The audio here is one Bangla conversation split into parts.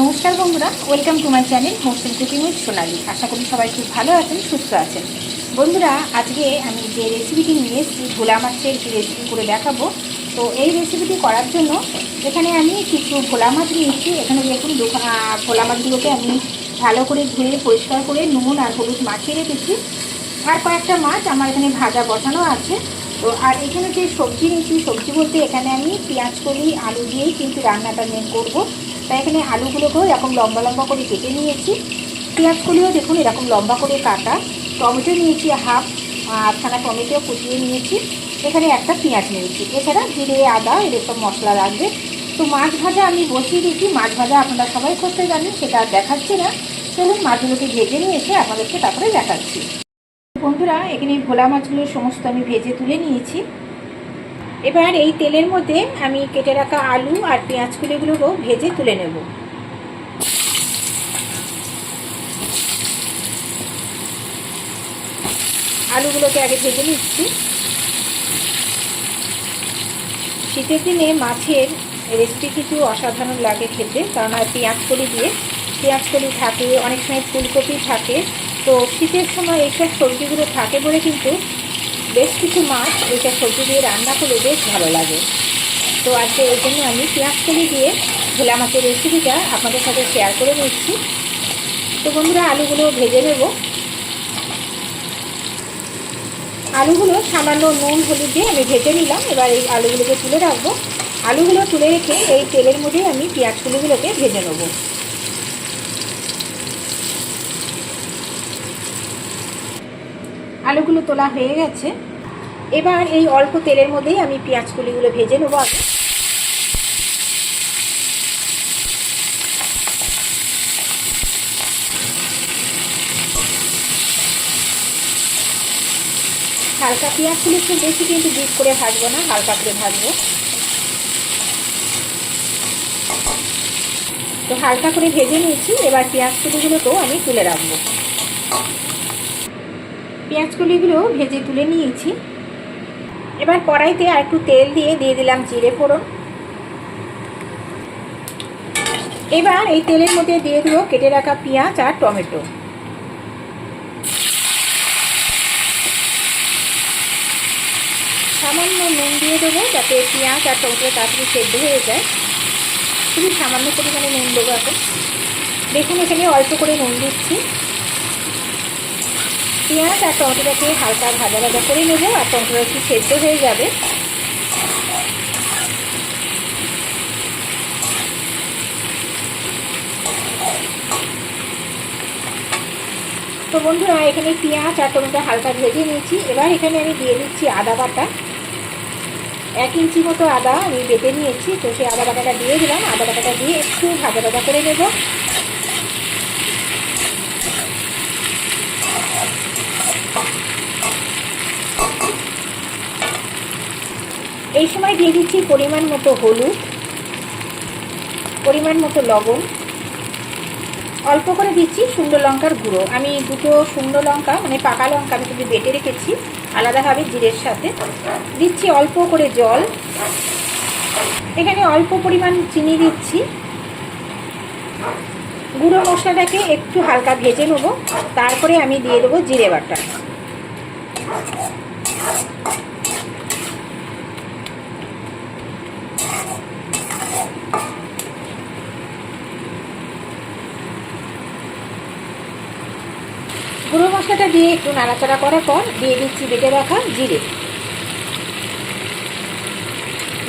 নমস্কার বন্ধুরা, welcome to my channel hostel cooking with Sonali. আশা করি সবাই খুব ভালো আছেন, সুস্থ আছেন। বন্ধুরা, আজকে আমি যে রেসিপিটি নিয়ে এসেছি ভোলা মাছের রেসিপি করে দেখাবো। তো এই রেসিপিটি করার জন্য এখানে আমি কিছু ভোলা মাছ নিয়েছি। এখানে দেখুন ভোলা মাছগুলোকে আমি ভালো করে ধুয়ে, পরিষ্কার করে নুন আর হলুদ মাখিয়ে রেখেছি। আর কয়েকটা মাছ আমার এখানে ভাজা বসানো আছে। তো, আর এখানে যে সবজি নিয়েছি সবজি বলতে এখানে আমি পেঁয়াজ কলি, আলু দিয়েই কিন্তু রান্নাটা মেন করব। তাই এখানে আলুগুলোকেও এরকম লম্বা লম্বা করে কেটে নিয়েছি। পেঁয়াজ কলিও দেখুন এরকম লম্বা করে কাটা। টমেটো নিয়েছি হাফ, আধখানা টমেটো কুচিয়ে নিয়েছি। এখানে একটা পেঁয়াজ নিয়েছি। এছাড়া জিরে, আদা সব মশলা লাগবে। তো মাছ ভাজা আমি বসিয়ে দিয়েছি। মাছ ভাজা আপনারা সবাই করতে জানেন, সেটা আর দেখাচ্ছি না। চলুন মাছগুলোকে ভেজে নিয়ে এসে আপনাদেরকে তারপরে দেখাচ্ছি। বন্ধুরা, এখানে ভোলা মাছগুলো সমস্ত আমি ভেজে তুলে নিয়েছি। এবার এই তেলের মধ্যে আমি কেটে রাখা আলু আর পেঁয়াজ কুলিগুলোকেও ভেজে তুলে নেব। আলুগুলোকে আগে ভেজে নিচ্ছি। শীতের দিনে মাছের রেসিপি কিন্তু অসাধারণ লাগে খেতে, কারণ আর পেঁয়াজ কলি দিয়ে, পেঁয়াজ কলি থাকে, অনেক সময় ফুলকপি থাকে। তো শীতের সময় এইসব সবজিগুলো থাকে বলে কিন্তু বেশ কিছু মাছ এইসব সবজি দিয়ে রান্না করলে বেশ ভালো লাগে। তো আজকে এই জন্য আমি পেঁয়াজ কলি দিয়ে ভোলা মাছের রেসিপিটা আপনাদের সাথে শেয়ার করে নিচ্ছি। তো বন্ধুরা, আলুগুলো ভেজে নেব। আলুগুলো সামান্য নুন, হলুদ দিয়ে আমি ভেজে নিলাম। এবার এই আলুগুলোকে তুলে রাখব। আলুগুলো তুলে রেখে এই তেলের মধ্যেই আমি পেঁয়াজ কলিগুলোকে ভেজে নেব। আলুগুলো তোলা হয়ে গেছে। এবার এই অল্প তেলের মধ্যেই আমি পেঁয়াজ কলিগুলো ভেজে নেব আগে। হালকা পেঁয়াজ কুলি খুব বেশি কিন্তু ডিপ করে ভাজবো না, হালকা করে ভাজবো। তো হালকা করে ভেজে নিয়েছি, এবার পেঁয়াজ কুলিগুলোকেও আমি তুলে রাখব। পেঁয়াজ কলিগুলো ভেজে তুলে নিয়েছি। এবার কড়াইতে আর একটু তেল দিয়ে দিয়ে দিলাম জিরে ফোড়ন। এবার এই তেলের মধ্যে দিয়ে দেবো কেটে রাখা পেঁয়াজ আর টমেটো। সামান্য নুন দিয়ে দেবো যাতে পেঁয়াজ আর টমেটো তাড়াতাড়ি সেদ্ধ হয়ে যায়। খুবই সামান্য পরিমাণে নুন দেবো এখন। দেখুন এখানে অল্প করে নুন দিচ্ছি। পেঁয়াজ আর টমেটোটাকে হালকা ভাজা ভাজা করে নেব আর টমেটোটা একটু সেদ্ধ হয়ে যাবে। তো বন্ধুরা, এখানে পেঁয়াজ আর টমেটো হালকা ভেজে নিয়েছি। এবার এখানে আমি দিয়ে দিচ্ছি আদা বাটা। এক ইঞ্চি মতো আদা আমি বেটে নিয়েছি। তো সেই আদা বাটাটা দিয়ে দিলাম। আদা বাটাটা দিয়ে একটু ভাজা ভাজা করে নেব। এই সময় দিয়ে দিচ্ছি পরিমাণ মতো হলুদ, পরিমাণ মতো লবণ। অল্প করে দিচ্ছি শুকনো লঙ্কার গুঁড়ো। আমি দুটো শুকনো লঙ্কা মানে পাকা লঙ্কা আমি কিন্তু বেটে রেখেছি, আলাদাভাবে জিরের সাথে। দিচ্ছি অল্প করে জল। এখানে অল্প পরিমাণ চিনি দিচ্ছি। গুঁড়ো মশলাটাকে একটু হালকা ভেজে নেব। তারপরে আমি দিয়ে দেবো জিরে বাটা। গুঁড়ো মশলাটা দিয়ে একটু নাড়াচাড়া করার পর দিয়ে দিচ্ছি বেটে রাখা জিরে।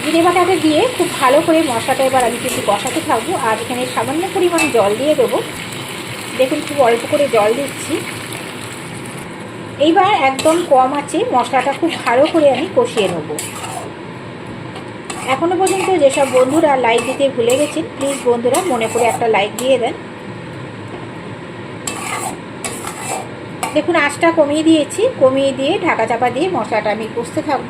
জিরে বাটাটা দিয়ে খুব ভালো করে মশলাটা এবার আমি কিন্তু কষাতে থাকব আর এখানে সামান্য পরিমাণে জল দিয়ে দেবো। দেখুন খুব অল্প করে জল দিচ্ছি। এইবার একদম কম আছে, মশলাটা খুব ভালো করে আমি কষিয়ে নেব। এখনও পর্যন্ত যেসব বন্ধুরা লাইক দিতে ভুলে গেছেন প্লিজ বন্ধুরা মনে করে একটা লাইক দিয়ে দেন। দেখুন, আঁচটা কমিয়ে দিয়েছি। কমিয়ে দিয়ে ঢাকা চাপা দিয়ে মশলাটা আমি কষতে থাকব।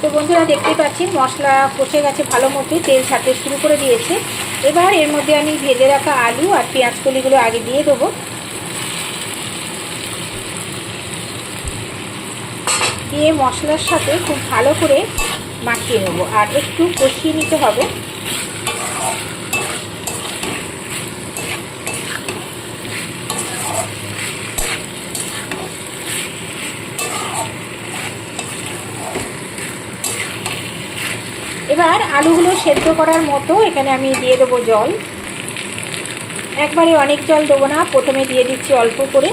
তো বন্ধুরা দেখতে পাচ্ছি মশলা কষে গেছে ভালো মতো, তেল ছাড়তে শুরু করে দিয়েছে। এবার এর মধ্যে আমি ভেজে রাখা আলু আর পেঁয়াজ কলিগুলো আগে দিয়ে দেবো। দিয়ে মশলার সাথে খুব ভালো করে মাখিয়ে নেব। আর একটু কষিয়ে নিতে হবে। এবার আলুগুলো সেদ্ধ করার মতো এখানে আমি দিয়ে দেবো জল। একবারে অনেক জল দেবো না, প্রথমে দিয়ে দিচ্ছি অল্প করে।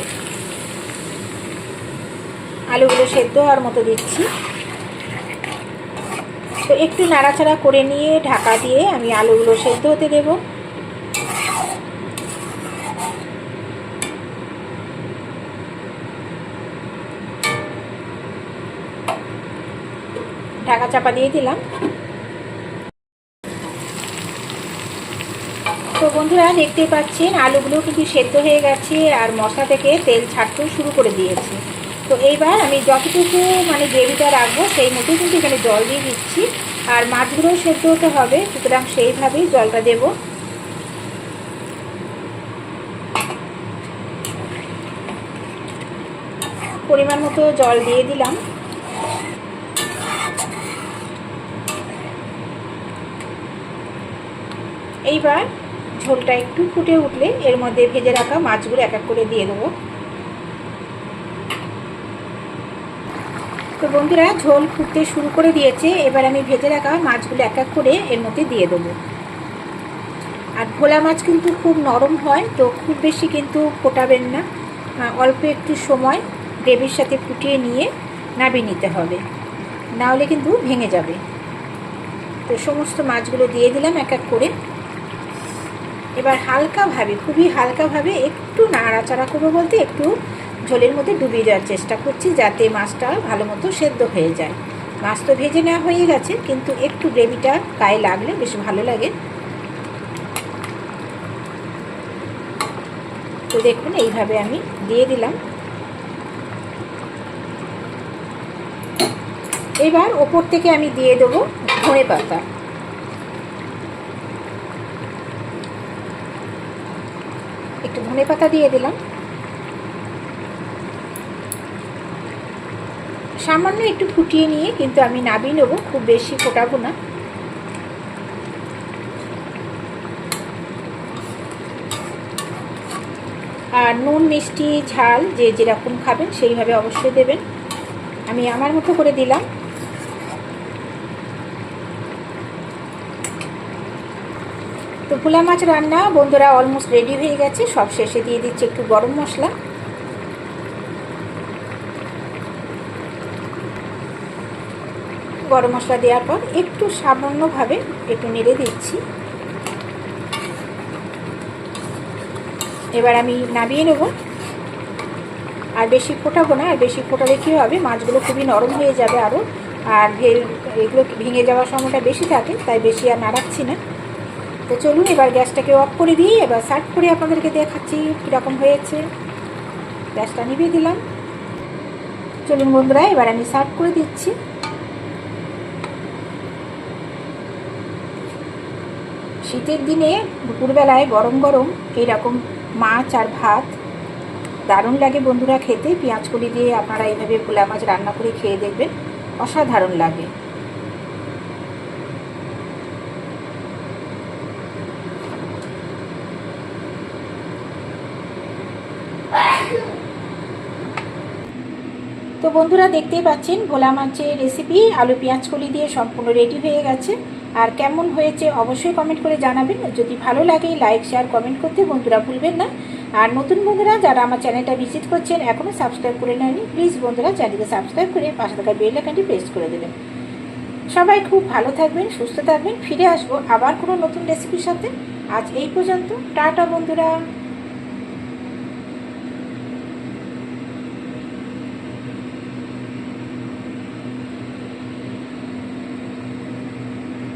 আলুগুলো সেদ্ধ হওয়ার মতো দিচ্ছি। তো একটু নাড়াচাড়া করে নিয়ে ঢাকা দিয়ে আমি আলুগুলো সেদ্ধ হতে দেব। ঢাকা চাপা দিয়ে দিলাম। তো বন্ধুরা, দেখতে পাচ্ছেন, আলুগুলো কিন্তু সেদ্ধ হয়ে গেছে আর মশলা থেকে তেল ছাড়তেও শুরু করে দিয়েছে। তো এইবার আমি যতটুকু মানে গ্রেভিটা রাখব সেই মতো কিন্তু এখানে জল দিয়ে দিচ্ছি। আর মাছগুলো সেদ্ধ হতে হবে, সুতরাং সেইভাবেই জলটা দেব। পরিমাণ মতো জল দিয়ে দিলাম। এইবার ঝোলটা একটু ফুটে উঠলে এর মধ্যে ভেজে রাখা মাছগুলো এক এক করে দিয়ে দেবো। তো বন্ধুরা, ঝোল ফুটতে শুরু করে দিয়েছে। এবার আমি ভেজে রাখা মাছগুলো এক এক করে এর মধ্যে দিয়ে দেবো। আর ভোলা মাছ কিন্তু খুব নরম হয়, তো খুব বেশি কিন্তু ফোটাবেন না। অল্প একটু সময় গ্রেভির সাথে ফুটিয়ে নিয়ে নাবিয়ে নিতে হবে। নাহলে কিন্তু ভেঙে যাবে। তো সমস্ত মাছগুলো দিয়ে দিলাম এক এক করে। এবার হালকাভাবে, খুবই হালকাভাবে একটু নাড়াচাড়া করব বলতে একটু ঝোলের মধ্যে ডুবিয়ে দেওয়ার চেষ্টা করছি যাতে মাছটা ভালো মতো সেদ্ধ হয়ে যায়। মাছ তো ভেজে নেওয়া হয়ে গেছে, কিন্তু একটু গ্রেভিটা গায়ে লাগলে বেশ ভালো লাগে। তো দেখুন, এইভাবে আমি দিয়ে দিলাম। এবার ওপর থেকে আমি দিয়ে দেবো ধনে পাতা। একটু ধনে পাতা দিয়ে দিলাম। সামান্য একটু ফুটিয়ে নিয়ে কিন্তু আমি নাবিয়ে নেব, খুব বেশি ফোটাবো না। আর নুন, মিষ্টি, ঝাল যে যেরকম খাবেন সেইভাবে অবশ্যই দেবেন। আমি আমার মতো করে দিলাম। তো ভোলা মাছ রান্না বন্ধুরা অলমোস্ট রেডি হয়ে গেছে। সব শেষে দিয়ে দিচ্ছি একটু গরম মশলা। গরম মশলা দেওয়ার পর একটু সামান্যভাবে একটু নেড়ে দিচ্ছি। এবার আমি নামিয়ে নেব। আর বেশি ফোটাবো না, আর বেশি ফোটালে কী হবে? মাছগুলো খুবই নরম হয়ে যাবে আরও আর ভেল, এগুলো ভেঙে যাওয়ার সময়টা বেশি থাকে, তাই বেশি আর নাড়াচ্ছি না। তো চলুন, এবার গ্যাসটাকে অফ করে দিই এবার সার্ভ করে আপনাদেরকে দেখাচ্ছি কীরকম হয়েছে। গ্যাসটা নিভিয়ে দিলাম। চলুন বন্ধুরা, এবার আমি সার্ভ করে দিচ্ছি। শীতের দিনে দুপুরবেলায় গরম গরম এইরকম মাছ আর ভাত দারুণ লাগে বন্ধুরা খেতে। পেঁয়াজ কলি দিয়ে আপনারা এইভাবে ভোলা মাছ রান্না করে খেয়ে দেখবেন, অসাধারণ লাগে। তো বন্ধুরা দেখতেই পাচ্ছেন ভোলা মাছের রেসিপি আলু পেঁয়াজ কলি দিয়ে সম্পূর্ণ রেডি হয়ে গেছে। আর কেমন হয়েছে অবশ্যই কমেন্ট করে জানাবেন। যদি ভালো লাগে লাইক শেয়ার কমেন্ট করতে বন্ধুরা ভুলবেন না। আর নতুন বন্ধুরা যারা আমার চ্যানেলটা ভিজিট করছেন এখনও সাবস্ক্রাইব করে নেয়নি প্লিজ বন্ধুরা চ্যানেলকে সাবস্ক্রাইব করে পাশে থাকা বেল আইকনটি প্রেস করে দেবেন। সবাই খুব ভালো থাকবেন, সুস্থ থাকবেন, ফিরে আসব আবার কোনো নতুন রেসিপির সাথে। আজ এই পর্যন্ত, টাটা বন্ধুরা।